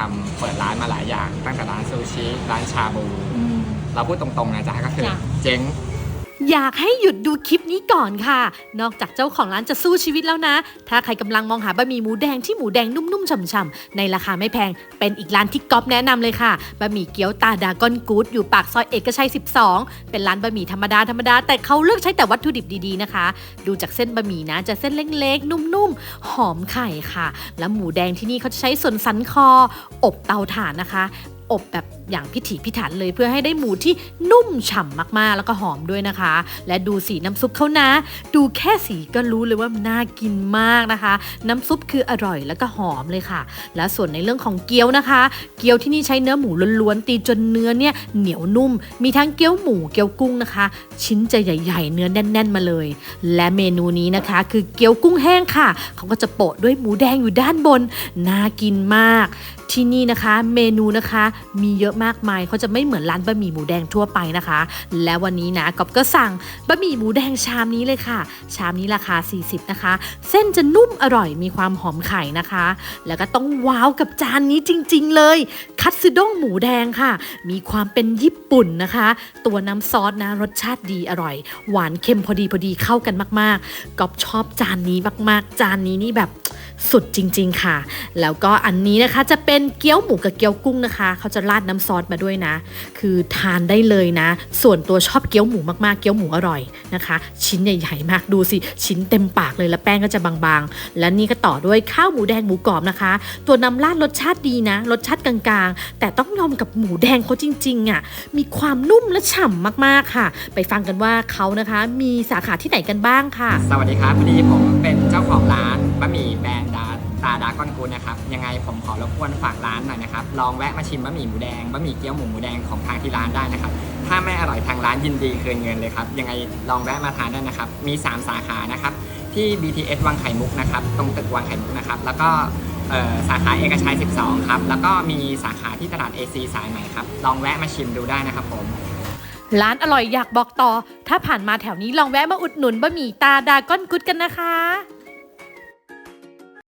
ทำเปิดร้านมาหลายอย่าง ตั้งแต่ร้านซูชิร้านชาบู เราพูดตรงๆนะจ๊ะก็คือจ้ะเจ๊ง อยากให้หยุดดูคลิปนี้ก่อนค่ะ นอกจากเจ้าของร้านจะสู้ชีวิตแล้วนะ ถ้าใครกำลังมองหาบะหมี่หมูแดงที่หมูแดงนุ่มๆฉ่ำๆในราคาไม่แพง เป็นอีกร้านที่ก๊อฟแนะนำเลยค่ะ บะหมี่เกี๊ยวตาดากอนกู๊ดอยู่ปากซอยเอกชัย 12 เป็นร้านบะหมี่ธรรมดาธรรมดาแต่เขาเลือกใช้แต่วัตถุดิบดีๆนะคะ ดูจากเส้นบะหมี่นะ จะเส้นเล็กๆ นุ่มๆ หอมไข่ค่ะ แล้วหมูแดงที่นี่เขาจะใช้ส่วนสันคอ อบเตาถ่านนะคะ อบแบบ อย่างพิถีพิถันเลยเพื่อให้ได้หมูที่นุ่มฉ่ำมากๆ แล้วก็หอมด้วยนะคะ และดูสีน้ำซุปเขานะ ดูแค่สีก็รู้เลยว่ามันน่ากินมากนะคะ น้ำซุปคืออร่อยแล้วก็หอมเลยค่ะ และส่วนในเรื่องของเกี๊ยวนะคะ เกี๊ยวที่นี่ใช้เนื้อหมูล้วนๆตีจนเนื้อเนี่ยเหนียวนุ่ม มีทั้งเกี๊ยวหมูเกี๊ยวกุ้งนะคะ ชิ้นจะใหญ่ๆ เนื้อแน่น ๆ มาเลย และเมนูนี้นะคะ คือเกี๊ยวกุ้งแห้งค่ะเขาก็จะโปะด้วยหมูแดงอยู่ด้านบนน่ากินมาก ที่นี่นะคะ เมนูนะคะมีเยอะมากมายเขาจะไม่เหมือนร้านบะหมี่หมูแดงทั่วไปนะคะ และวันนี้นะก๊อฟก็สั่งบะหมี่หมูแดงชามนี้เลยค่ะ ชามนี้ราคา 40 นะคะ เส้นจะนุ่มอร่อยมีความหอมไข่นะคะ แล้วก็ต้องว้าวกับจานนี้จริง ๆ เลย คัตสึด้งหมูแดงค่ะ มีความเป็นญี่ปุ่นนะคะ ตัวน้ำซอสนะรสชาติดีอร่อย หวานเค็มพอดีพอดีเข้ากันมากๆก๊อฟชอบจานนี้มาก ๆ จานนี้นี่แบบ สุดจริง ๆ ค่ะ แล้วก็อันนี้นะคะจะเป็นเกี๊ยวหมูกับเกี๊ยวกุ้งนะคะ เขาจะราดน้ำซอสมาด้วยนะ คือทานได้เลยนะ ส่วนตัวชอบเกี๊ยวหมูมากๆ เกี๊ยวหมูอร่อยนะคะ ชิ้นใหญ่ๆมากดูสิ ชิ้นเต็มปากเลยแล้วแป้งก็จะบางๆ และนี่ก็ต่อด้วยข้าวหมูแดงหมูกรอบนะคะ ตัวน้ำราดรสชาติดีนะ รสชาติกลางๆ แต่ต้องยอมกับหมูแดงเขาจริงๆอะ มีความนุ่มและฉ่ำมากๆค่ะ ไปฟังกันว่าเขานะคะ มีสาขาที่ไหนกันบ้างค่ะ สวัสดีครับพอดีผมเป็นเจ้าของร้านบะหมี่แบรนด์ ตาดากอนกูนะครับยังไงผมขอรบกวนฝากร้านหน่อยนะครับลองแวะมาชิมบะหมี่หมูแดงบะหมี่เกี๊ยวหมูหมูแดงของทางที่ร้านได้นะครับถ้าไม่อร่อยทางร้านยินดีคืนเงินเลยครับยังไงลองแวะมาทานได้นะครับมี 3 สาขานะครับที่ BTS วังไข่มุกนะครับตรงตึกวังไข่มุกนะครับแล้วก็สาขาเอกชัย 12 ครับ แล้วก็มีสาขาที่ตลาด AC สายใหม่ครับ ลองแวะมาชิมดูได้นะครับผม ร้านอร่อยอยากบอกต่อ ถ้าผ่านมาแถวนี้ลองแวะมาอุดหนุนบะหมี่ตาดาก้อนกุดกันนะคะ